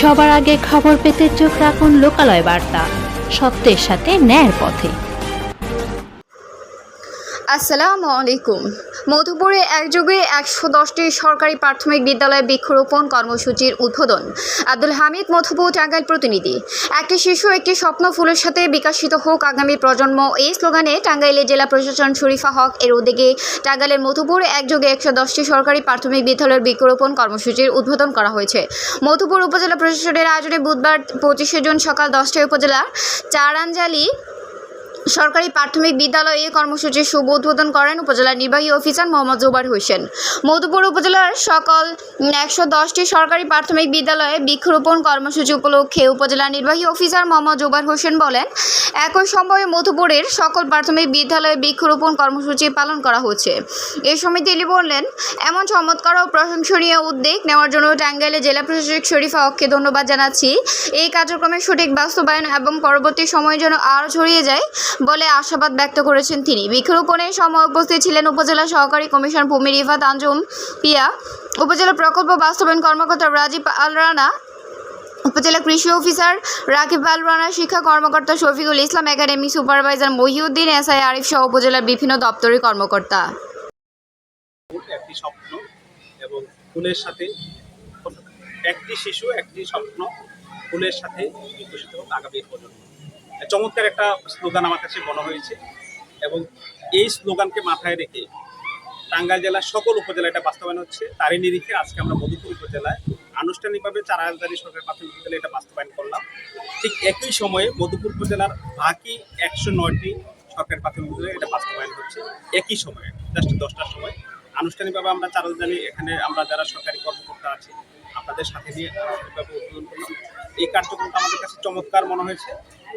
সবার আগে খবর পেতে চোখ রাখুন লোকালয় বার্তা। সত্যের সাথে ন্যায়ের পথে। আসসালামু আলাইকুম। মধুপুরে একযোগে একশো দশটি সরকারি প্রাথমিক বিদ্যালয়ে বৃক্ষরোপণ কর্মসূচির উদ্বোধন। আব্দুল হামিদ, মধুপুর টাঙ্গাইল প্রতিনিধি। একটি শিশু একটি স্বপ্ন ফুলের সাথে বিকাশিত হোক আগামী প্রজন্ম। এই স্লোগানে টাঙ্গাইলে জেলা প্রশাসন শরীফা হক এর উদ্যোগে টাঙ্গাইলের মধুপুর একযোগে একশো দশটি সরকারি প্রাথমিক বিদ্যালয়ের বৃক্ষরোপণ কর্মসূচির উদ্বোধন করা হয়েছে। মধুপুর উপজেলা প্রশাসনের আয়োজনে বুধবার পঁচিশে জুন সকাল দশটায় উপজেলার চারাঞ্জালি সরকারি প্রাথমিক বিদ্যালয়ে কর্মসূচির শুভ উদ্বোধন করেন উপজেলার নির্বাহী অফিসার মোহাম্মদ জুবার হোসেন। মধুপুর উপজেলার সকল একশো দশটি সরকারি প্রাথমিক বিদ্যালয়ে বৃক্ষরোপণ কর্মসূচি উপলক্ষে উপজেলা নির্বাহী অফিসার মোহাম্মদ জুবার হোসেন বলেন, একই সময়ে মধুপুরের সকল প্রাথমিক বিদ্যালয়ে বৃক্ষরোপণ কর্মসূচি পালন করা হচ্ছে। এ সময় তিনি বললেন, এমন চমৎকার ও প্রশংসনীয় উদ্যোগ নেওয়ার জন্য টাঙ্গাইলে জেলা প্রশাসক শরীফা হককে ধন্যবাদ জানাচ্ছি। এই কার্যক্রমের সঠিক বাস্তবায়ন এবং পরবর্তী সময়ে যেন আরও ছড়িয়ে যায় বলে আশাবাদ ব্যক্ত করেছেন তিনি। বৃক্ষরোপণের সময় উপস্থিত ছিলেন উপজেলা সহকারী কমিশন ভূমি রিফাত আঞ্জুম পিয়া, উপজেলা প্রকল্প বাস্তবায়ন কর্মকর্তা রাজীব আল রানা উপজেলা কৃষি অফিসার রাকিব আল রানা শিক্ষা কর্মকর্তা Shafiqul Islam academy supervisor Mohiuddin, SI Arif সহ উপজেলার বিভিন্ন দপ্তরের কর্মকর্তা। একটি স্বপ্ন এবং ফুলের সাথে একটি শিশু, একটি স্বপ্ন ফুলের সাথে বিকশিত হোক আগামী প্রজন্ম। চমৎকার একটা স্লোগান আমার কাছে মনে হয়েছে। এবং এই স্লোগানকে মাথায় রেখে টাঙ্গাইল জেলার সকল উপজেলায় এটা বাস্তবায়ন হচ্ছে। তারই নিরিখে আজকে আমরা মধুপুর উপজেলায় আনুষ্ঠানিকভাবে চার হাজারি সরকারি প্রাথমিক বিদ্যালয়ে এটা বাস্তবায়ন করলাম। ঠিক একই সময়ে মধুপুর উপজেলার বাকি একশো নয়টি সরকারি প্রাথমিক বিদ্যালয়ে এটা বাস্তবায়ন হচ্ছে। একই সময়ে জাস্ট দশটার সময়। আনুষ্ঠানিকভাবে আমরা চার এখানে আমরা যারা সরকারি কর্মকর্তা আছি আপনাদের সাথে নিয়ে আনুষ্ঠানিকভাবে উদ্বোধন করলাম এই কার্যক্রমটা আমাদের কাছে চমৎকার মনে হয়েছে।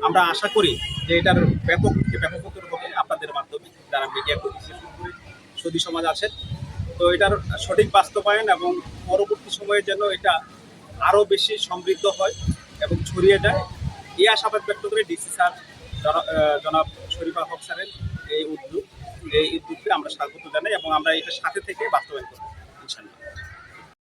আমরা আশা করি যে এটার ব্যাপক থেকে ব্যাপকতর হবে আপনাদের মাধ্যমে যারা মিডিয়া কর্মী বিশেষ করে সুদী সমাজ আছেন। তো এটার সঠিক বাস্তবায়ন এবং পরবর্তী সময়ে যেন এটা আরও বেশি সমৃদ্ধ হয় এবং ছড়িয়ে যায়, এই আশাবাদ ব্যক্ত করে ডিসি স্যার জনাব শরীফা হক স্যারের এই উদ্যোগ এই উদ্যোগকে আমরা স্বাগত জানাই এবং আমরা এটার সাথে থেকে বাস্তবায়ন করব।